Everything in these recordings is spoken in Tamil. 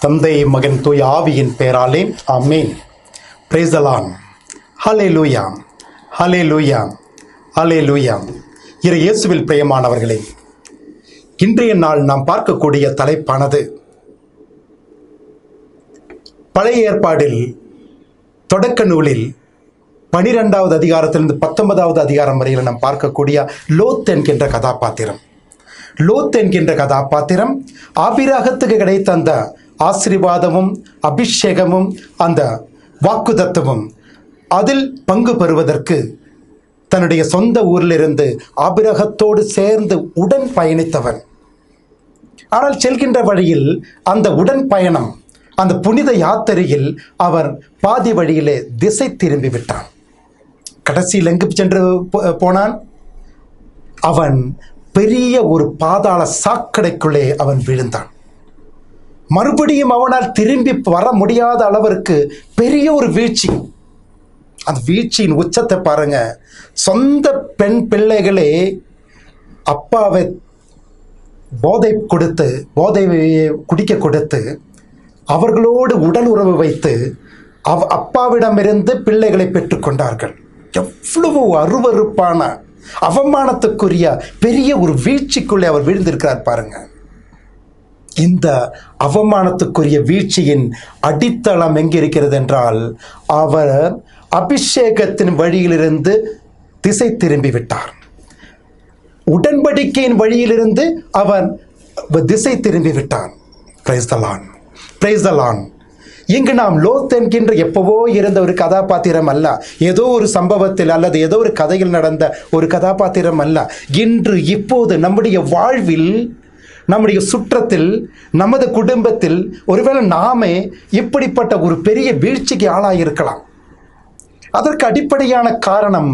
தந்தை மகன் தூய் ஆவியின் பெயராலே ஆமேன். பிரேசலான் ஹலே லூயா ஹலே லூயா ஹலே லூயா இரு இயேசுவில் பிரியமானவர்களே இன்றைய நாள் நாம் பார்க்கக்கூடிய தலைப்பானது பழைய ஏற்பாடில் தொடக்க நூலில் பனிரெண்டாவது அதிகாரத்திலிருந்து பத்தொன்பதாவது அதிகாரம் வரையில் நாம் பார்க்கக்கூடிய லோத் என்கின்ற கதாபாத்திரம். லோத் என்கின்ற கதாபாத்திரம் ஆபிராகத்துக்கு கிடைத்த அந்த ஆசீர்வாதமும் அபிஷேகமும் அந்த வாக்குதத்துவம் அதில் பங்கு பெறுவதற்கு தன்னுடைய சொந்த ஊரிலிருந்து ஆபிரகத்தோடு சேர்ந்து உடன் பயணித்தவன். ஆனால் செல்கின்ற வழியில் அந்த உடன் பயணம் அந்த புனித யாத்திரையில் அவர் பாதி வழியிலே திசை திரும்பி விட்டான். கடைசியில் எங்கு சென்று போ- போனான்? அவன் பெரிய ஒரு பாதாள சாக்கடைக்குள்ளே அவன் விழுந்தான். மறுபடியும் அவனால் திரும்பி வர முடியாத அளவிற்கு பெரிய ஒரு வீழ்ச்சி. அந்த வீழ்ச்சியின் உச்சத்தை பாருங்க. சொந்த பெண் பிள்ளைகளே அப்பாவை போதை கொடுத்து போதை குடிக்க கொடுத்து அவர்களோடு உடல் உறவு வைத்து அவ அப்பாவிடமிருந்து பிள்ளைகளை பெற்றுக்கொண்டார்கள் எவ்வளவு அருவருப்பான அவமானத்துக்குரிய பெரிய ஒரு வீழ்ச்சிக்குள்ளே அவர் விழுந்திருக்கிறார் பாருங்கள் இந்த அவமானத்துக்குரிய வீழ்ச்சியின் அடித்தளம் எங்கே இருக்கிறது என்றால் அவர் அபிஷேகத்தின் வழியிலிருந்து திசை திரும்பி விட்டார் உடன்படிக்கையின் வழியிலிருந்து அவன் திசை திரும்பி விட்டான் பிரைஸ்தலான் பிரைஸ்தலான் இங்கு நாம் லோத் என்கின்ற எப்பவோ இருந்த ஒரு கதாபாத்திரம் அல்ல. ஏதோ ஒரு சம்பவத்தில் அல்லது ஏதோ ஒரு கதையில் நடந்த ஒரு கதாபாத்திரம் அல்ல. இன்று இப்போது நம்முடைய வாழ்வில் நம்முடைய சுற்றத்தில் நமது குடும்பத்தில் ஒருவேளை நாமே இப்படிப்பட்ட ஒரு பெரிய வீழ்ச்சிக்கு ஆளாயிருக்கலாம். அதற்கு அடிப்படையான காரணம்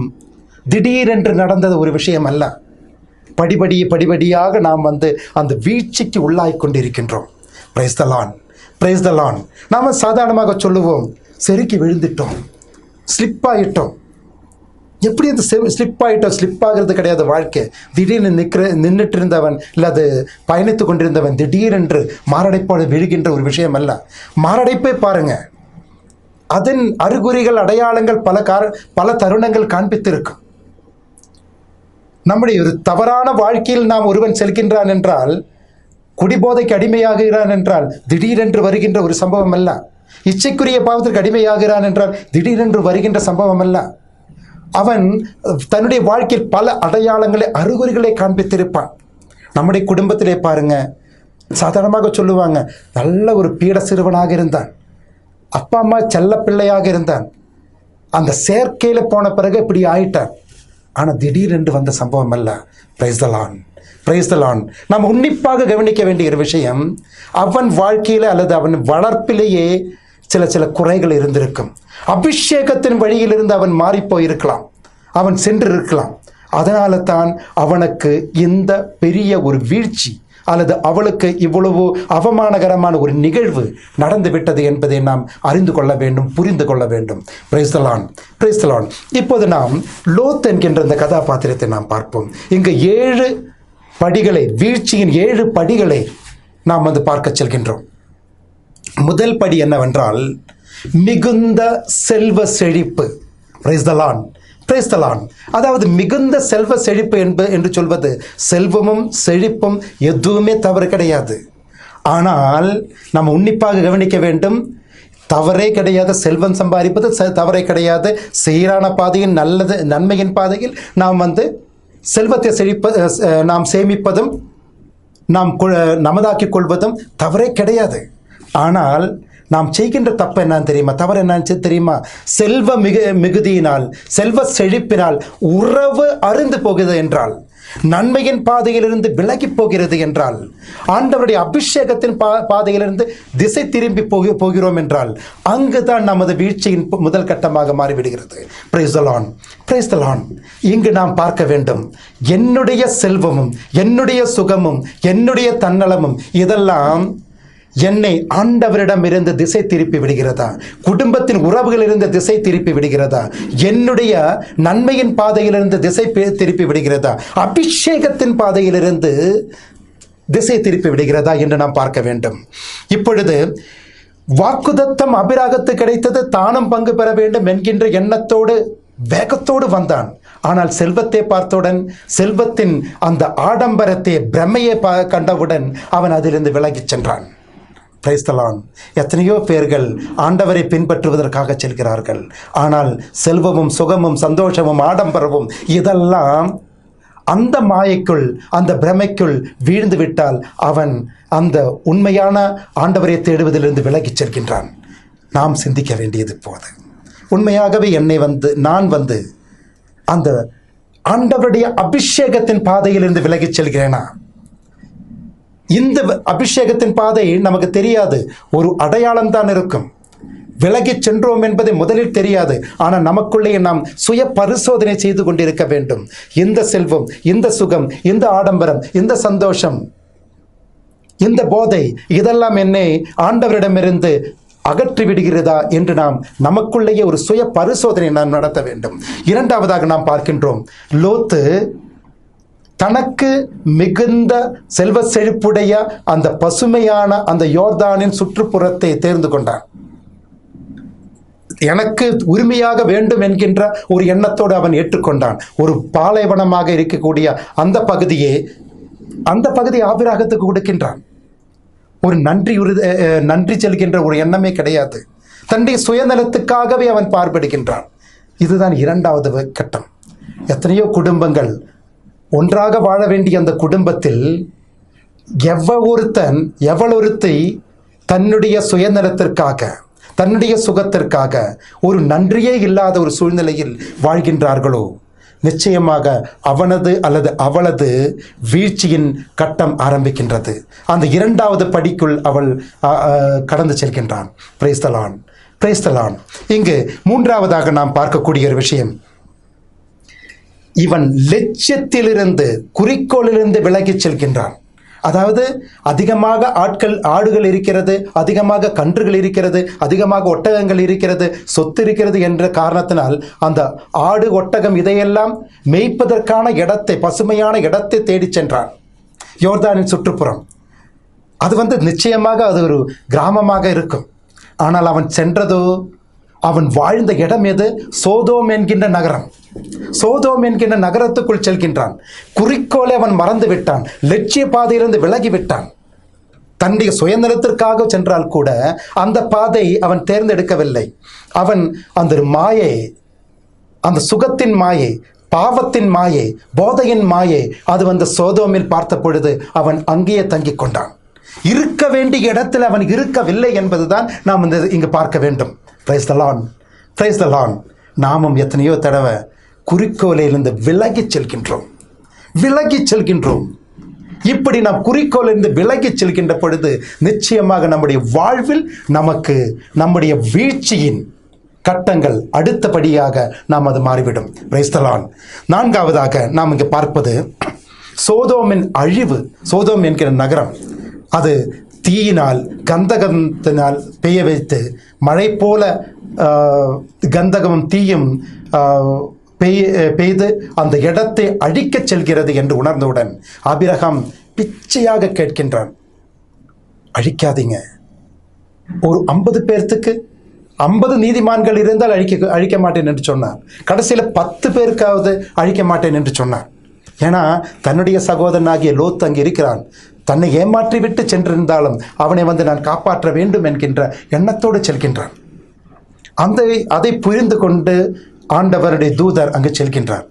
திடீரென்று நடந்தது ஒரு விஷயம் அல்ல படிபடி படிபடியாக நாம் வந்து அந்த வீழ்ச்சிக்கு உள்ளாய் கொண்டிருக்கின்றோம். பிரைஸ் தலான் பிரைஸ் தலான் நாம் சாதாரணமாக சொல்லுவோம் செருக்கி விழுந்துட்டோம் ஸ்லிப் ஆகிட்டோம் எப்படி அந்த ஸ்லிப் ஆகிட்டோம் ஸ்லிப் ஆகிறது கிடையாது வாழ்க்கை. திடீர்னு நிற்கிற நின்றுட்டு இருந்தவன் இல்லை அது பயணித்து கொண்டிருந்தவன் திடீரென்று மாரடைப்போடு விழுகின்ற ஒரு விஷயம் அல்ல. மாரடைப்பே பாருங்கள் அதன் அறிகுறிகள் அடையாளங்கள் பல கார பல தருணங்கள் காண்பித்திருக்கும். நம்முடைய ஒரு தவறான வாழ்க்கையில் நாம் ஒருவன் செல்கின்றான் என்றால் குடிபோதைக்கு அடிமையாகிறான் என்றால் திடீரென்று வருகின்ற ஒரு சம்பவம் அல்ல. இச்சைக்குரிய பாவத்திற்கு அடிமையாகிறான் என்றால் திடீரென்று வருகின்ற சம்பவம் அல்ல. அவன் தன்னுடைய வாழ்க்கையில் பல அடையாளங்களை அறிகுறிகளை காண்பித்திருப்பான். நம்முடைய குடும்பத்திலே பாருங்க சாதாரணமாக சொல்லுவாங்க நல்ல ஒரு பீட சிறுவனாக இருந்தான். அப்பா அம்மா செல்ல பிள்ளையாக இருந்தான். அந்த செயற்கையில் போன பிறகு இப்படி ஆயிட்டான். ஆனால் திடீரென்று வந்த சம்பவம் அல்ல. பிரைஸ்தலான் பிரைஸ்தலான் நாம் உன்னிப்பாக கவனிக்க வேண்டிய ஒரு விஷயம் அவன் வாழ்க்கையில் அல்லது அவன் வளர்ப்பிலேயே சில சில குறைகள் இருந்திருக்கும். அபிஷேகத்தின் வழியிலிருந்து அவன் மாறிப்போயிருக்கலாம். அவன் சென்று இருக்கலாம் அதனால தான் அவனுக்கு இந்த பெரிய ஒரு வீழ்ச்சி அல்லது அவளுக்கு இவ்வளவு அவமானகரமான ஒரு நிகழ்வு நடந்து விட்டது என்பதை நாம் அறிந்து கொள்ள வேண்டும் புரிந்து கொள்ள வேண்டும். பிரைஸ்தலான் பிரைஸ்தலான் இப்போது நாம் லோத் என்கின்ற இந்த கதாபாத்திரத்தை நாம் பார்ப்போம். இங்கு ஏழு படிகளை வீழ்ச்சியின் ஏழு படிகளை நாம் வந்து பார்க்க செல்கின்றோம். முதல் படி என்னவென்றால் மிகுந்த செல்வ செழிப்பு. பிரைஸ்தலான் பிரைஸ்தலான் அதாவது மிகுந்த செல்வ செழிப்பு என்பது என்று சொல்வது செல்வமும் செழிப்பும் எதுவுமே தவறு கிடையாது. ஆனால் நம்ம உன்னிப்பாக கவனிக்க வேண்டும் தவறே கிடையாது செல்வம் சம்பாதிப்பது ச- தவறே கிடையாது. சீரான பாதையில் நல்லது நன்மையின் பாதையில் நாம் வந்து செல்வத்தை செழிப்ப நாம் சேமிப்பதும் நாம் கொ- நமதாக்கிக் கொள்வதும் தவறே கிடையாது. ஆனால் நாம் செய்கின்ற தப்பு என்னன்னு தெரியுமா? தவறு என்னன்னு தெரியுமா? செல்வ மிகு மிகுதியினால் செல்வ செழிப்பினால் உறவு அருந்து போகிறது என்றால் நன்மையின் பாதையிலிருந்து விலகி போகிறது என்றால் ஆண்டவருடைய அபிஷேகத்தின் பா பாதையிலிருந்து திசை திரும்பி போக போகிறோம் என்றால் அங்குதான் நமது வீழ்ச்சியின் முதல் கட்டமாக மாறிவிடுகிறது. பிரைசலான் பிரைசலான் இங்கு நாம் பார்க்க வேண்டும் என்னுடைய செல்வமும் என்னுடைய சுகமும் என்னுடைய தன்னலமும் இதெல்லாம் என்னை ஆண்டவரிடம் இருந்து திசை திருப்பி விடுகிறதா? குடும்பத்தின் உறவுகளிலிருந்து திசை திருப்பி விடுகிறதா? என்னுடைய நன்மையின் பாதையிலிருந்து திசை திருப்பி விடுகிறதா? அபிஷேகத்தின் பாதையிலிருந்து திசை திருப்பி விடுகிறதா என்று நாம் பார்க்க வேண்டும். இப்பொழுது வாக்குதத்தம் அபிராகத்து கிடைத்தது தானும் பங்கு பெற வேண்டும் என்கின்ற எண்ணத்தோடு வேகத்தோடு வந்தான். ஆனால் செல்வத்தை பார்த்தவுடன் செல்வத்தின் அந்த ஆடம்பரத்தை பிரமையை பா கண்டவுடன் அவன் அதிலிருந்து விலகிச் சென்றான். பிரைஸ்தலான் எத்தனையோ பேர்கள் ஆண்டவரை பின்பற்றுவதற்காக செல்கிறார்கள். ஆனால் செல்வமும் சுகமும் சந்தோஷமும் ஆடம்பரமும் இதெல்லாம் அந்த மாயைக்குள் அந்த பிரமைக்குள் வீழ்ந்து விட்டால் அவன் அந்த உண்மையான ஆண்டவரை தேடுவதிலிருந்து விலகிச் செல்கின்றான். நாம் சிந்திக்க வேண்டியது போது. உண்மையாகவே என்னை வந்து நான் வந்து அந்த ஆண்டவருடைய அபிஷேகத்தின் பாதையிலிருந்து விலகிச் செல்கிறேனா? இந்த அபிஷேகத்தின் பாதை நமக்கு தெரியாது. ஒரு அடையாளம் தான் இருக்கும். விலகிச் சென்றோம் என்பதை முதலில் தெரியாது. ஆனால் நமக்குள்ளேயே நாம் சுய பரிசோதனை செய்து கொண்டிருக்க வேண்டும். இந்த செல்வம் இந்த சுகம் இந்த ஆடம்பரம் இந்த சந்தோஷம் இந்த போதை இதெல்லாம் என்னை ஆண்டவரிடமிருந்து அகற்றி விடுகிறதா என்று நாம் நமக்குள்ளேயே ஒரு சுய பரிசோதனை நாம் நடத்த வேண்டும். இரண்டாவதாக நாம் பார்க்கின்றோம். லோத்து தனக்கு மிகுந்த செல்வ செழிப்புடைய அந்த பசுமையான அந்த யோர்தானின் சுற்றுப்புறத்தை தேர்ந்து கொண்டான் எனக்கு உரிமையாக வேண்டும் என்கின்ற ஒரு எண்ணத்தோடு அவன் ஏற்றுக்கொண்டான். ஒரு பாலைவனமாக இருக்கக்கூடிய அந்த பகுதியே அந்த பகுதி ஆபிராகத்துக்கு கொடுக்கின்றான். ஒரு நன்றி உரு நன்றி செல்கின்ற ஒரு எண்ணமே கிடையாது. தன்னுடைய சுயநலத்துக்காகவே அவன் பார்படுகின்றான் இதுதான் இரண்டாவது கட்டம். எத்தனையோ குடும்பங்கள் ஒன்றாக வாழ வேண்டிய அந்த குடும்பத்தில் எவ்வ ஒருத்தன் தன்னுடைய சுயநலத்திற்காக தன்னுடைய சுகத்திற்காக ஒரு நன்றியே இல்லாத ஒரு சூழ்நிலையில் வாழ்கின்றார்களோ? நிச்சயமாக அவனது அல்லது அவளது வீழ்ச்சியின் கட்டம் ஆரம்பிக்கின்றது. அந்த இரண்டாவது படிக்குள் அவள் கடந்து செல்கின்றான். பிரைஸ்தலான் பிரைஸ்தலான் இங்கு மூன்றாவதாக நாம் பார்க்கக்கூடிய ஒரு விஷயம். இவன் லட்சியத்திலிருந்து குறிக்கோளிலிருந்து விலகிச் செல்கின்றான். அதாவது அதிகமாக ஆட்கள் ஆடுகள் இருக்கிறது அதிகமாக கன்றுகள் இருக்கிறது அதிகமாக ஒட்டகங்கள் இருக்கிறது சொத்து இருக்கிறது என்ற காரணத்தினால் அந்த ஆடு ஒட்டகம் இதையெல்லாம் மேய்ப்பதற்கான இடத்தை பசுமையான இடத்தை தேடிச் சென்றான். யோர்தானின் சுற்றுப்புறம். அது வந்து நிச்சயமாக அது ஒரு கிராமமாக இருக்கும். ஆனால் அவன் சென்றதோ அவன் வாழ்ந்த இடம் எது? சோதோம் என்கின்ற நகரம். சோதோம் என்கின்ற நகரத்துக்குள் செல்கின்றான். குறிக்கோளை அவன் மறந்து விட்டான். லட்சிய பாதையிலிருந்து விலகி விட்டான். தன்னுடைய சுயநலத்திற்காக சென்றால் கூட அந்த பாதை அவன் தேர்ந்தெடுக்கவில்லை. அவன் அந்த மாயை அந்த சுகத்தின் மாயை பாவத்தின் மாயை போதையின் மாயை அது வந்து சோதோமில் பார்த்த பொழுது அவன் அங்கேயே தங்கிக் கொண்டான். இருக்க வேண்டிய இடத்தில் அவன் இருக்கவில்லை என்பதுதான் நாம் இந்த இங்கு பார்க்க வேண்டும். பிரைஸ் தலான் பிரைஸ் தலான் நாமும் எத்தனையோ தடவை குறிக்கோளிலிருந்து விலகி செல்கின்றோம். விலகி செல்கின்றோம். இப்படி நாம் குறிக்கோளிலிருந்து விலகி செல்கின்ற பொழுது நிச்சயமாக நம்முடைய வாழ்வில் நமக்கு நம்முடைய வீழ்ச்சியின் கட்டங்கள் அடுத்தபடியாக நாம் அது மாறிவிடும். பிரைஸ்தலான் நான்காவதாக நாம் இங்கு பார்ப்பது சோதோமின் அழிவு. சோதோம் என்கிற நகரம். அது தீயினால் கந்தகத்தினால் பெய்ய வைத்து மழை போல கந்தகமும் தீயும் பெய் பெய்து அந்த இடத்தை அழிக்கச் செல்கிறது என்று உணர்ந்தவுடன் அபிரகம் பிச்சையாக கேட்கின்றான். அழிக்காதீங்க. ஒரு ஐம்பது பேர்த்துக்கு ஐம்பது நீதிமான்கள் இருந்தால் அழிக்க அழிக்க மாட்டேன் என்று சொன்னார். கடைசியில் பத்து பேருக்காவது அழிக்க மாட்டேன் என்று சொன்னார். ஏன்னா தன்னுடைய சகோதரனாகிய லோத் அங்கே இருக்கிறான். தன்னை ஏமாற்றிவிட்டு சென்றிருந்தாலும் அவனை வந்து நான் காப்பாற்ற வேண்டும் என்கின்ற எண்ணத்தோடு செல்கின்றான். அந்த அதை புரிந்து கொண்டு ஆண்டவருடைய தூதர் அங்கு செல்கின்றார்.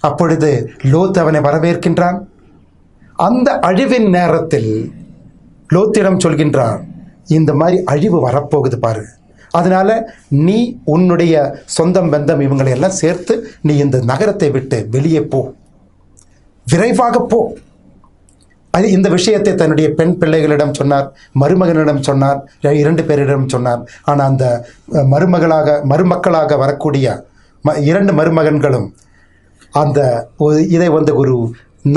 அப்பொழுது லோத் அவனை வரவேற்கின்றான். அந்த அழிவின் நேரத்தில் லோத்திடம் சொல்கின்றான் இந்த மாதிரி அழிவு வரப்போகுது பாரு. அதனால் நீ உன்னுடைய சொந்தம் பந்தம் இவங்களை எல்லாம் சேர்த்து நீ இந்த நகரத்தை விட்டு வெளியே போ. விரைவாக போ. அது இந்த விஷயத்தை தன்னுடைய பெண் பிள்ளைகளிடம் சொன்னார் மருமகனிடம் சொன்னார் இரண்டு பேரிடம் சொன்னார். ஆனால் அந்த மருமகளாக மருமக்களாக வரக்கூடிய ம இரண்டு மருமகன்களும் அந்த இதை வந்து ஒரு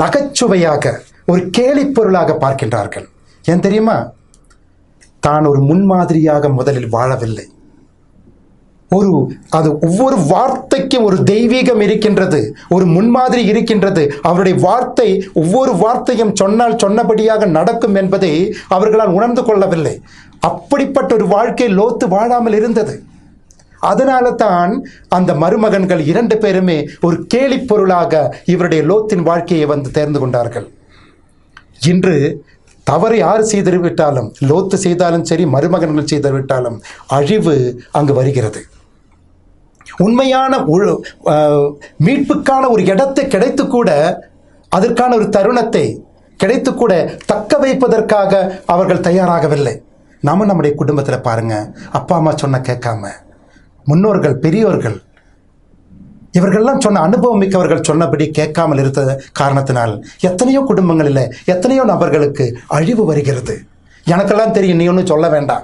நகைச்சுவையாக ஒரு கேலிப்பொருளாக பார்க்கின்றார்கள். ஏன் தெரியுமா? தான் ஒரு முன்மாதிரியாக முதலில் வாழவில்லை. ஒரு அது ஒவ்வொரு வார்த்தைக்கும் ஒரு தெய்வீகம் இருக்கின்றது ஒரு முன்மாதிரி இருக்கின்றது. அவருடைய வார்த்தை ஒவ்வொரு வார்த்தையும் சொன்னால் சொன்னபடியாக நடக்கும் என்பதை அவர்களால் உணர்ந்து கொள்ளவில்லை. அப்படிப்பட்ட ஒரு வாழ்க்கை லோத்து வாழாமல் இருந்தது. அதனால தான் அந்த மருமகன்கள் இரண்டு பேருமே ஒரு கேலிப்பொருளாக இவருடைய லோத்தின் வாழ்க்கையை வந்து தேர்ந்து கொண்டார்கள். இன்று தவறு யார் செய்து விட்டாலும் லோத்து செய்தாலும் சரி மருமகன்கள் செய்துவிட்டாலும் அழிவு அங்கு வருகிறது. உண்மையான உழு- மீட்புக்கான ஒரு இடத்தை கிடைத்து கூட அதற்கான ஒரு தருணத்தை கிடைத்து கூட தக்க வைப்பதற்காக அவர்கள் தயாராகவில்லை. நாம நம்முடைய குடும்பத்தில் பாருங்க. அப்பா அம்மா சொன்ன கேட்காம முன்னோர்கள் பெரியோர்கள் இவர்கள்லாம் சொன்ன அனுபவம் மிக்கவர்கள் சொன்னபடி கேட்காமல் இருந்த காரணத்தினால் எத்தனையோ குடும்பங்களில் எத்தனையோ நபர்களுக்கு அழிவு வருகிறது. எனக்கெல்லாம் தெரியும் நீ ஒன்றும் சொல்ல வேண்டாம்.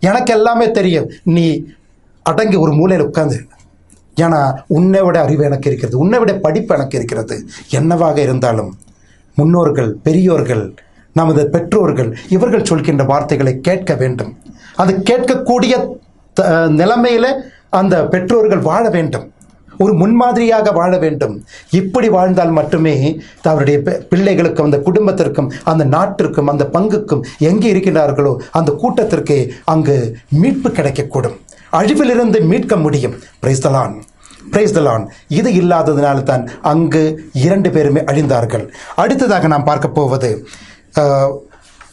எனக்கு எல்லாமே தெரியும் நீ அடங்கி ஒரு மூலையில் உட்காந்து ஏன்னா உன்னை விட அறிவு எனக்கு இருக்கிறது உன்னை விட படிப்பு எனக்கு இருக்கிறது. என்னவாக இருந்தாலும் முன்னோர்கள் பெரியோர்கள் நமது பெற்றோர்கள் இவர்கள் சொல்கின்ற வார்த்தைகளை கேட்க வேண்டும். அது கேட்கக்கூடிய த- அந்த பெற்றோர்கள் வாழ வேண்டும். ஒரு முன்மாதிரியாக வாழ வேண்டும். இப்படி வாழ்ந்தால் மட்டுமே அவருடைய பிள்ளைகளுக்கும் அந்த குடும்பத்திற்கும் அந்த நாட்டிற்கும் அந்த பங்குக்கும் எங்கே இருக்கின்றார்களோ அந்த கூட்டத்திற்கு அங்கு மீட்பு கிடைக்கக்கூடும். அழிவிலிருந்து மீட்க முடியும். பிரைஸ்தலான் பிரைஸ்தலான் இது இல்லாததினால தான் அங்கு இரண்டு பேருமே அழிந்தார்கள். அடுத்ததாக நாம் பார்க்க போவது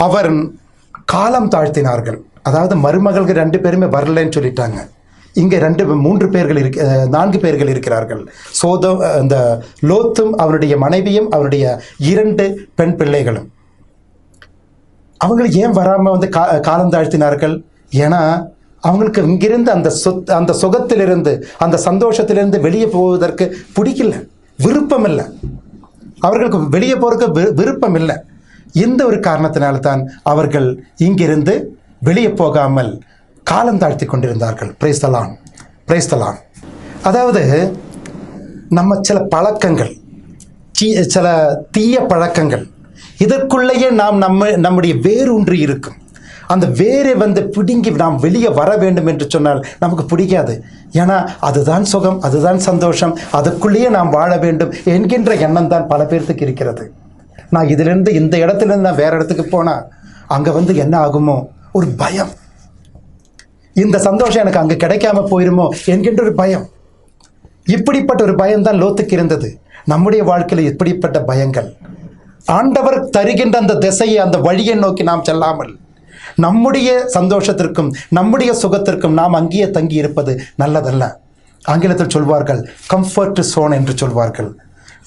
அவர் காலம் தாழ்த்தினார்கள். அதாவது மருமகள்கள் ரெண்டு பேருமே வரலன்னு சொல்லிட்டாங்க. இங்கே ரெண்டு மூன்று பேர்கள் இருக்க நான்கு பேர்கள் இருக்கிறார்கள். சோதம் அந்த லோத்தும் அவருடைய மனைவியும் அவருடைய இரண்டு பெண் பிள்ளைகளும். அவங்களை ஏன் வராமல் வந்து கா காலம் தாழ்த்தினார்கள்? ஏன்னா அவங்களுக்கு இங்கிருந்து அந்த சொத் அந்த சுகத்திலிருந்து அந்த சந்தோஷத்திலிருந்து வெளியே போவதற்கு பிடிக்கல. விருப்பம் இல்லை அவர்களுக்கு வெளியே போகிறதுக்கு விருப்பம் இல்லை இந்த ஒரு காரணத்தினால்தான் அவர்கள் இங்கிருந்து வெளியே போகாமல் காலம் தாழ்த்தி கொண்டிருந்தார்கள். பிரைஸ்தலான் பிரைஸ்தலான் அதாவது நம்ம சில பழக்கங்கள் சில தீய பழக்கங்கள் இதற்குள்ளேயே நாம் நம்ம நம்முடைய வேரூன்றி இருக்கும். அந்த வேரை வந்து பிடுங்கி நாம் வெளியே வர வேண்டும் என்று சொன்னால் நமக்கு பிடிக்காது. ஏன்னா அதுதான் சுகம் அதுதான் சந்தோஷம் அதுக்குள்ளேயே நாம் வாழ வேண்டும் என்கின்ற எண்ணம் தான் பல பேர்த்துக்கு இருக்கிறது. நான் இதிலிருந்து இந்த இடத்துலேருந்து நான் வேறு இடத்துக்கு போனால் அங்கே வந்து என்ன ஆகுமோ? ஒரு பயம். இந்த சந்தோஷம் எனக்கு அங்கே கிடைக்காம போயிருமோ? என்கின்ற ஒரு பயம். இப்படிப்பட்ட ஒரு பயம்தான் லோத்துக்கு இருந்தது. நம்முடைய வாழ்க்கையில் இப்படிப்பட்ட பயங்கள். ஆண்டவர் தருகின்ற அந்த திசையை அந்த வழியை நோக்கி நாம் செல்லாமல் நம்முடைய சந்தோஷத்திற்கும் நம்முடைய சுகத்திற்கும் நாம் அங்கேயே தங்கி இருப்பது நல்லதல்ல. ஆங்கிலத்தில் சொல்வார்கள் கம்ஃபர்ட் சோன் என்று சொல்வார்கள்.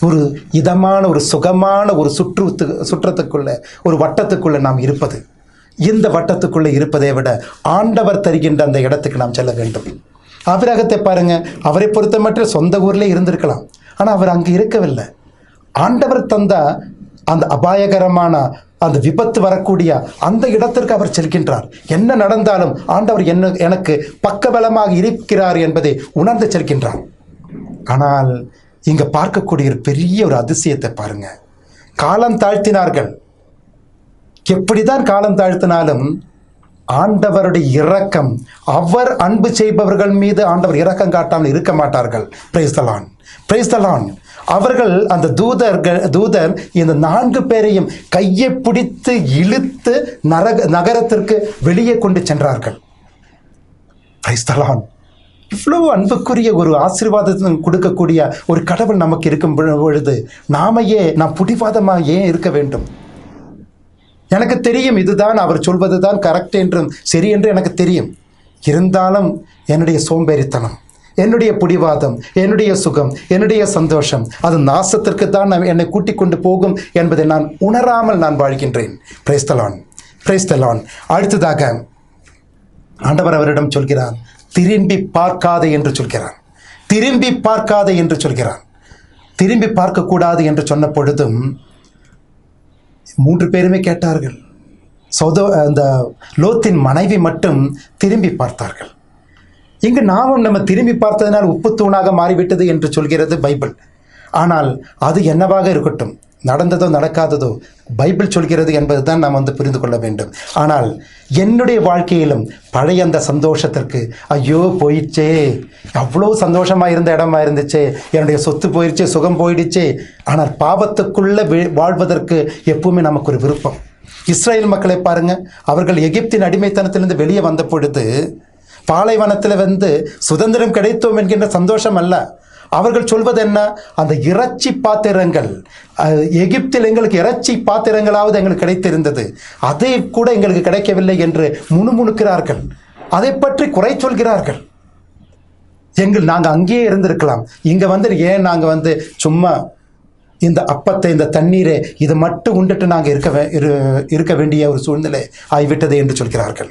ஒரு இதமான ஒரு சுகமான ஒரு சுற்று சுற்றத்துக்குள்ள ஒரு வட்டத்துக்குள்ளே நாம் இருப்பது. இந்த வட்டத்துக்குள்ளே இருப்பதை விட ஆண்டவர் தருகின்ற அந்த இடத்துக்கு நாம் செல்ல வேண்டும். அபிரகத்தை பாருங்க அவரை பொறுத்த மட்டும் சொந்த ஊர்லேயே இருந்திருக்கலாம். ஆனால் அவர் அங்கே இருக்கவில்லை. ஆண்டவர் தந்த அந்த அபாயகரமான அந்த விபத்து வரக்கூடிய அந்த இடத்திற்கு அவர் செல்கின்றார். என்ன நடந்தாலும் ஆண்டவர் என்ன எனக்கு பக்கபலமாக இருக்கிறார் என்பதை உணர்ந்து செல்கின்றார். ஆனால் இங்கே பார்க்கக்கூடிய ஒரு பெரிய ஒரு அதிசயத்தை பாருங்க. காலம் தாழ்த்தினார்கள். எப்படிதான் காலம் தாழ்த்தினாலும் ஆண்டவருடைய இரக்கம் அவர் அன்பு செய்பவர்கள் மீது ஆண்டவர் இரக்கம் காட்டாமல் இருக்க மாட்டார்கள். பிரைஸ்தலான் பிரைஸ்தலான் அவர்கள் அந்த தூதர்கள் தூதர் இந்த நான்கு பேரையும் கையை பிடித்து இழுத்து நரக நகரத்திற்கு வெளியே கொண்டு சென்றார்கள். பிரைஸ்தலான் இவ்வளவு அன்புக்குரிய ஒரு ஆசீர்வாதத்தை கொடுக்கக்கூடிய ஒரு கடவுள் நமக்கு இருக்கும் பொழுது நாமையே நாம் புடிவாதமாக ஏன் இருக்க வேண்டும்? எனக்கு தெரியும் இதுதான் அவர் சொல்வது தான் கரெக்ட் என்றும் சரி என்று எனக்கு தெரியும். இருந்தாலும் என்னுடைய சோம்பேறித்தனம். என்னுடைய பிடிவாதம் என்னுடைய சுகம் என்னுடைய சந்தோஷம் அது நாசத்திற்கு தான் நான் என்னை கூட்டிக் கொண்டு போகும் என்பதை நான் உணராமல் நான் வாழ்கின்றேன். பிரேஸ்தலான் பிரேஸ்தலான் அடுத்ததாக ஆண்டவர் அவரிடம் சொல்கிறார் திரும்பி பார்க்காதே என்று சொல்கிறார். திரும்பி பார்க்காதே என்று சொல்கிறார். திரும்பி பார்க்கக்கூடாது என்று சொன்ன பொழுதும் மூன்று பேருமே கேட்டார்கள். சௌதோ அந்த லோத்தின் மனைவி மட்டும் திரும்பி பார்த்தார்கள். இங்கு நாமும் நம்ம திரும்பி பார்த்ததினால் உப்பு தூணாக மாறிவிட்டது என்று சொல்கிறது பைபிள். ஆனால் அது என்னவாக இருக்கட்டும்? நடந்ததோ நடக்காததோ பைபிள் சொல்கிறது என்பதுதான் நாம் வந்து புரிந்து கொள்ள வேண்டும். ஆனால் என்னுடைய வாழ்க்கையிலும் பழைய அந்த சந்தோஷத்திற்கு ஐயோ போயிடுச்சே அவ்வளோ சந்தோஷமா இருந்த இடமா இருந்துச்சே என்னுடைய சொத்து போயிடுச்சு சுகம் போயிடுச்சே ஆனால் பாவத்துக்குள்ளே வாழ்வதற்கு எப்பவுமே நமக்கு ஒரு விருப்பம். இஸ்ரேல் மக்களை பாருங்கள் அவர்கள் எகிப்தின் அடிமைத்தனத்திலிருந்து வெளியே வந்த பொழுது பாலைவனத்தில் வந்து சுதந்திரம் கிடைத்தோம் என்கின்ற சந்தோஷம் அல்ல. அவர்கள் சொல்வது என்ன? அந்த இறைச்சி பாத்திரங்கள் எகிப்தில் எங்களுக்கு இறைச்சி பாத்திரங்களாவது எங்களுக்கு கிடைத்திருந்தது. அதை கூட எங்களுக்கு கிடைக்கவில்லை என்று முணுமுணுக்கிறார்கள். அதை பற்றி குறை சொல்கிறார்கள். எங்கள் நாங்கள் அங்கேயே இருந்திருக்கலாம். இங்கே வந்து ஏன் நாங்கள் வந்து சும்மா இந்த அப்பத்தை இந்த தண்ணீரை இதை மட்டும் உண்டுட்டு நாங்கள் இருக்க இரு- இருக்க வேண்டிய ஒரு சூழ்நிலை ஆகிவிட்டது என்று சொல்கிறார்கள்.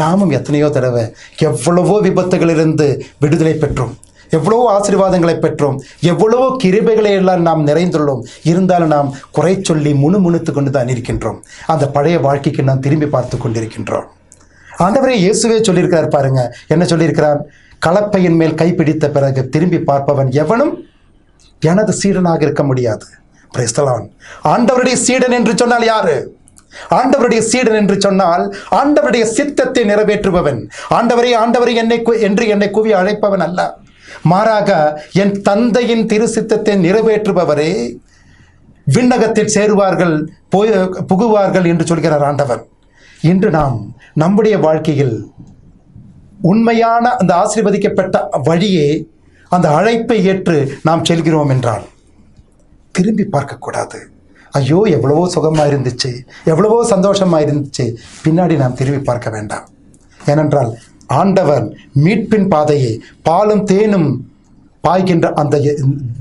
நாமும் எத்தனையோ தடவை எவ்வளவோ விபத்துகளிலிருந்து விடுதலை பெற்றோம். எவ்வளவோ ஆசீர்வாதங்களை பெற்றோம். எவ்வளவோ கிருபைகளை எல்லாம் நாம் நிறைந்துள்ளோம். இருந்தாலும் நாம் குறை சொல்லி முணுமுணுத்து கொண்டு தான் இருக்கின்றோம். அந்த பழைய வாழ்க்கைக்கு நாம் திரும்பி பார்த்து கொண்டிருக்கின்றோம். ஆண்டவரே இயேசுவே சொல்லியிருக்கிறார் பாருங்க. என்ன சொல்லியிருக்கிறார்? கலப்பையின் மேல் கைப்பிடித்த பிறகு திரும்பி பார்ப்பவன் எவனும் எனது சீடனாக இருக்க முடியாது. Praise ஆண்டவருடைய சீடன் என்று சொன்னால் யாரு? ஆண்டவருடைய சீடன் என்று சொன்னால் ஆண்டவருடைய சித்தத்தை நிறைவேற்றுபவன். ஆண்டவரே ஆண்டவரே என்னை கு- என்று என்னை கூவி அழைப்பவன் அல்ல. மாறாக என் தந்தையின் திரு சித்தத்தை நிறைவேற்றுபவரே விண்ணகத்தில் சேருவார்கள் போய் புகுவார்கள் என்று சொல்கிறார் ஆண்டவர். இன்று நாம் நம்முடைய வாழ்க்கையில் உண்மையான அந்த ஆசீர்வதிக்கப்பட்ட வழியே அந்த அழைப்பை ஏற்று நாம் செல்கிறோம் என்றால் திரும்பி பார்க்கக்கூடாது. ஐயோ எவ்வளவோ சுகமாக இருந்துச்சு எவ்வளவோ சந்தோஷமாக இருந்துச்சு பின்னாடி நாம் திரும்பி பார்க்க வேண்டாம். ஏனென்றால் ஆண்டவர் மீட்பின் பாதையை பாலும் தேனும் பாய்கின்ற அந்த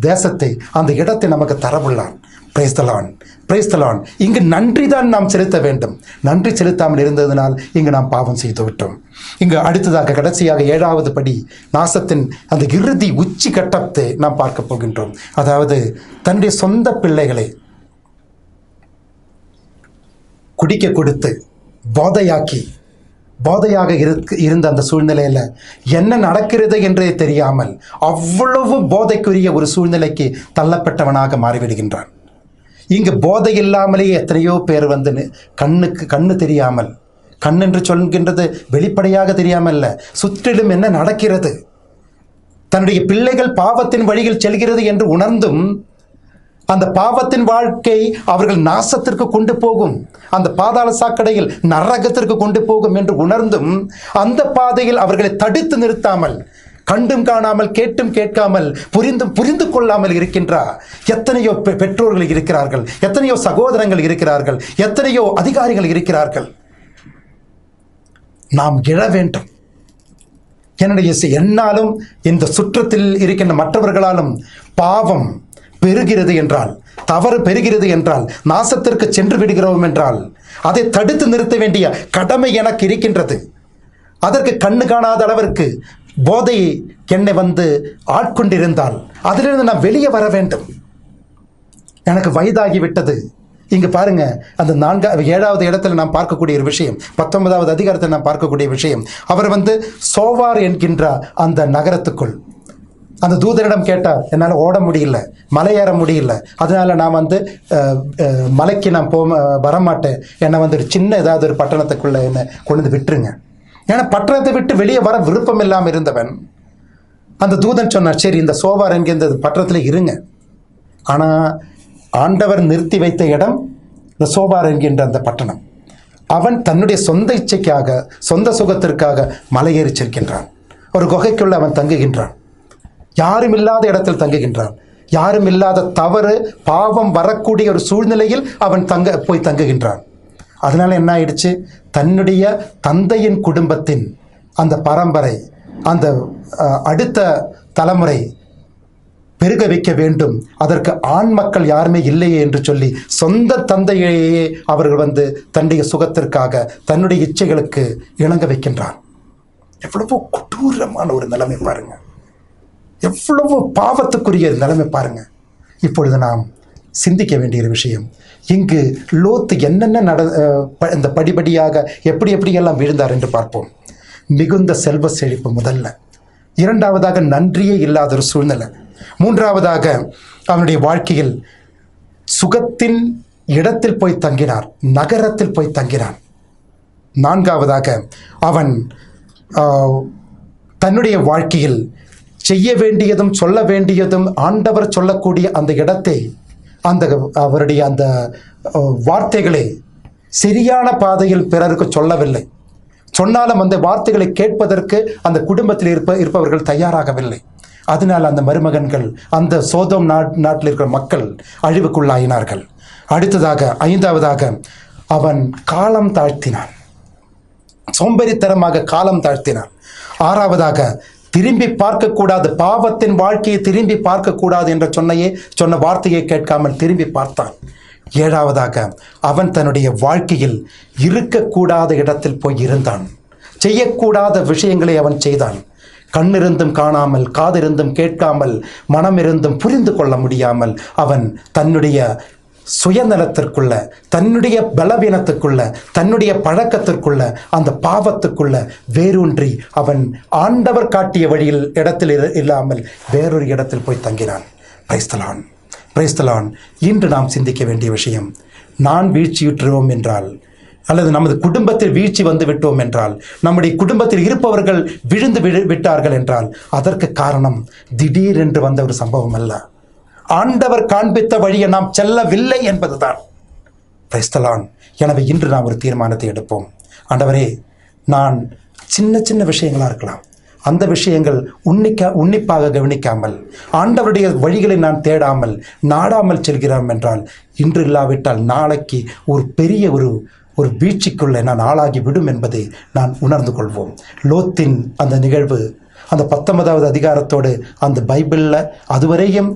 தேசத்தை அந்த இடத்தை நமக்கு தரவுள்ளான் பிரைஸ்தலான் பிரைஸ்தலான் இங்கு நன்றி தான் நாம் செலுத்த வேண்டும். நன்றி செலுத்தாமல் இருந்ததினால் இங்கு நாம் பாவம் செய்து விட்டோம். இங்கு அடுத்ததாக கடைசியாக ஏழாவது படி நாசத்தின் அந்த இறுதி உச்சி கட்டத்தை நாம் பார்க்க போகின்றோம். அதாவது தன்னுடைய சொந்த பிள்ளைகளை குடிக்க கொடுத்து போதையாக்கி போதையாக இருக்கு இருந்த அந்த சூழ்நிலையில் என்ன நடக்கிறது என்றே தெரியாமல் அவ்வளவு போதைக்குரிய ஒரு சூழ்நிலைக்கு தள்ளப்பட்டவனாக மாறிவிடுகின்றான். இங்கு போதை இல்லாமலேயே எத்தனையோ பேர் வந்து கண்ணுக்கு கண்ணு தெரியாமல் கண் என்று சொல்கின்றது வெளிப்படையாக தெரியாமல் சுற்றிலும் என்ன நடக்கிறது? தன்னுடைய பிள்ளைகள் பாவத்தின் வழியில் செல்கிறது என்று உணர்ந்தும் அந்த பாவத்தின் வாழ்க்கை அவர்கள் நாசத்திற்கு கொண்டு போகும். அந்த பாதாள சாக்கடையில் நரகத்திற்கு கொண்டு போகும் என்று உணர்ந்தும் அந்த பாதையில் அவர்களை தடுத்து நிறுத்தாமல் கண்டும் காணாமல் கேட்டும் கேட்காமல் புரிந்தும் புரிந்து கொள்ளாமல் இருக்கின்றார் எத்தனையோ பெ- பெற்றோர்கள் இருக்கிறார்கள் எத்தனையோ சகோதரங்கள் இருக்கிறார்கள் எத்தனையோ அதிகாரிகள் இருக்கிறார்கள். நாம் எழ வேண்டும். என்னுடைய என்னாலும் இந்த சுற்றத்தில் இருக்கின்ற மற்றவர்களாலும் பாவம் பெருகிறது என்றால் தவறு பெருகிறது என்றால் நாசத்திற்கு சென்று விடுகிறோம் என்றால் அதை தடுத்து நிறுத்த வேண்டிய கடமை எனக்கு இருக்கின்றது. அதற்கு கண்ணு காணாத அளவிற்கு போதை என்னை வந்து ஆட்கொண்டிருந்தால் அதிலிருந்து நான் வெளியே வர வேண்டும். எனக்கு வயதாகி விட்டது இங்கே பாருங்க அந்த நான்கா ஏழாவது இடத்துல நாம் பார்க்கக்கூடிய ஒரு விஷயம் பத்தொன்பதாவது அதிகாரத்தில் நாம் பார்க்கக்கூடிய விஷயம். அவர் வந்து சோவார் என்கின்ற அந்த நகரத்துக்குள் அந்த தூதரிடம் கேட்டார் என்னால் ஓட முடியல மலை ஏற முடியல. அதனால நான் வந்து மலைக்கு நான் போக வரமாட்டேன். என்னை வந்து ஒரு சின்ன ஏதாவது ஒரு பட்டணத்துக்குள்ளே என்னை கொண்டு வந்து விட்டுருங்க. ஏன்னா பட்டணத்தை விட்டு வெளியே வர விருப்பம் இல்லாமல் இருந்தவன் அந்த தூதன் சொன்னார் சரி இந்த சோவார் என்கின்ற பட்டணத்தில் இருங்க. ஆனால் ஆண்டவர் நிறுத்தி வைத்த இடம் இந்த சோபார் என்கின்ற அந்த பட்டணம். அவன் தன்னுடைய சொந்த இச்சைக்காக சொந்த சுகத்திற்காக மலையேறி செல்கின்றான். ஒரு குகைக்குள்ளே அவன் தங்குகின்றான். யாரும் இல்லாத இடத்தில் தங்குகின்றான். யாரும் இல்லாத தவறு பாவம் வரக்கூடிய ஒரு சூழ்நிலையில் அவன் தங்க போய் தங்குகின்றான். அதனால் என்ன ஆயிடுச்சு? தன்னுடைய தந்தையின் குடும்பத்தின் அந்த பரம்பரை அந்த அடுத்த தலைமுறை பெருக வைக்க வேண்டும். அதற்கு ஆண் மக்கள் யாருமே இல்லையே என்று சொல்லி சொந்த தந்தையையே அவர்கள் வந்து தன்னுடைய சுகத்திற்காக தன்னுடைய இச்சைகளுக்கு இணங்க வைக்கின்றான். எவ்வளவோ கொடூரமான ஒரு நிலைமை பாருங்கள் எவ்வளவு பாவத்துக்குரிய நிலைமை பாருங்க. இப்பொழுது நாம் சிந்திக்க வேண்டிய ஒரு விஷயம். இங்கு லோத்து என்னென்ன நட இந்த படிப்படியாக எப்படி எப்படியெல்லாம் விழுந்தார் என்று பார்ப்போம். மிகுந்த செல்வ செழிப்பு முதல்ல. இரண்டாவதாக நன்றியே இல்லாத ஒரு சூழ்நிலை. மூன்றாவதாக அவனுடைய வாழ்க்கையில் சுகத்தின் இடத்தில் போய் தங்கினார் நகரத்தில் போய் தங்கினான் நான்காவதாக அவன் தன்னுடைய வாழ்க்கையில் செய்ய வேண்டியதும் சொல்ல வேண்டியதும் ஆண்டவர் சொல்லக்கூடிய அந்த இடத்தை அந்த அவருடைய அந்த வார்த்தைகளை சரியான பாதையில் பிறருக்கு சொல்லவில்லை. சொன்னாலும் அந்த வார்த்தைகளை கேட்பதற்கு அந்த குடும்பத்தில் இருப்ப இருப்பவர்கள் தயாராகவில்லை. அதனால் அந்த மருமகன்கள் அந்த சோதம் நாட் நாட்டில் இருக்கிற மக்கள் அழிவுக்குள்ளாயினார்கள். அடுத்ததாக ஐந்தாவதாக அவன் காலம் தாழ்த்தினான். சோம்பேறித்தனமாக காலம் தாழ்த்தினான். ஆறாவதாக திரும்பி பார்க்கக்கூடாது. பாவத்தின் வாழ்க்கையை திரும்பி பார்க்கக்கூடாது என்ற சொன்னையே சொன்ன வார்த்தையை கேட்காமல் திரும்பி பார்த்தான். ஏழாவதாக அவன் தன்னுடைய வாழ்க்கையில் இருக்கக்கூடாத இடத்தில் போய் இருந்தான். செய்யக்கூடாத விஷயங்களை அவன் செய்தான். கண்ணிருந்தும் காணாமல் காதிருந்தும் கேட்காமல் மனமிருந்தும் புரிந்து கொள்ள முடியாமல் அவன் தன்னுடைய சுயநலத்திற்குள்ள தன்னுடைய பலவீனத்துக்குள்ள தன்னுடைய பழக்கத்திற்குள்ள அந்த பாவத்துக்குள்ள வேரூன்றி அவன் ஆண்டவர் காட்டிய வழியில் இடத்தில் இல்லாமல் வேறொரு இடத்தில் போய் தங்கினான். பிரைஸ்தலான் பிரைஸ்தலான் இன்று நாம் சிந்திக்க வேண்டிய விஷயம் நான் வீழ்ச்சியுற்றுவோம் என்றால் அல்லது நமது குடும்பத்தில் வீழ்ச்சி வந்து விட்டோம் என்றால் நம்முடைய குடும்பத்தில் இருப்பவர்கள் விழுந்து விழு- விட்டார்கள் என்றால் அதற்கு காரணம் திடீரென்று வந்த ஒரு சம்பவம் அல்ல. ஆண்டவர் காண்பித்த வழியை நாம் செல்லவில்லை என்பதுதான். கிறிஸ்தலான் எனவே இன்று நாம் ஒரு தீர்மானத்தை எடுப்போம். ஆண்டவரே நான் சின்ன சின்ன விஷயங்களாக இருக்கலாம். அந்த விஷயங்கள் உன்னிக்க உன்னிப்பாக கவனிக்காமல் ஆண்டவருடைய வழிகளை நான் தேடாமல் நாடாமல் செல்கிறோம் என்றால் இன்று இல்லாவிட்டால் நாளைக்கு ஒரு பெரிய ஒரு ஒரு வீழ்ச்சிக்குள்ளே நான் ஆளாகி விடும் என்பதை நான் உணர்ந்து கொள்வோம். லோத்தின் அந்த நிகழ்வு அந்த பத்தொன்பதாவது அதிகாரத்தோடு அந்த பைபிளில் அதுவரையும்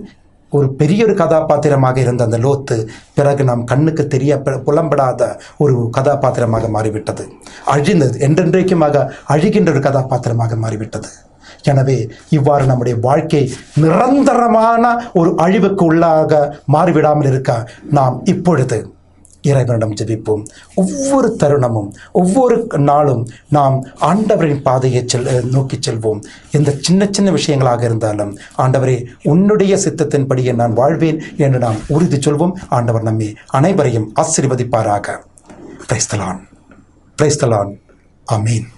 ஒரு பெரிய ஒரு கதாபாத்திரமாக இருந்த அந்த லோத்து பிறகு நாம் கண்ணுக்கு தெரிய புலம்படாத ஒரு கதாபாத்திரமாக மாறிவிட்டது. அழிந்தது என்றென்றைக்குமாக அழிகின்ற ஒரு கதாபாத்திரமாக மாறிவிட்டது. எனவே இவ்வாறு நம்முடைய வாழ்க்கை நிரந்தரமான ஒரு அழிவுக்கு உள்ளாக மாறிவிடாமல் இருக்க நாம் இப்பொழுது இறைவனிடம் ஜெபிப்போம். ஒவ்வொரு தருணமும் ஒவ்வொரு நாளும் நாம் ஆண்டவரின் பாதையை செல் நோக்கி செல்வோம். எந்த சின்ன சின்ன விஷயங்களாக இருந்தாலும் ஆண்டவரே உன்னுடைய சித்தத்தின்படியே நான் வாழ்வேன் என்று நாம் உறுதி சொல்வோம். ஆண்டவர் நம்மை அனைவரையும் ஆசீர்வதிப்பாராக. பிரைஸ்தலான் பிரைஸ்தலான் அமீன்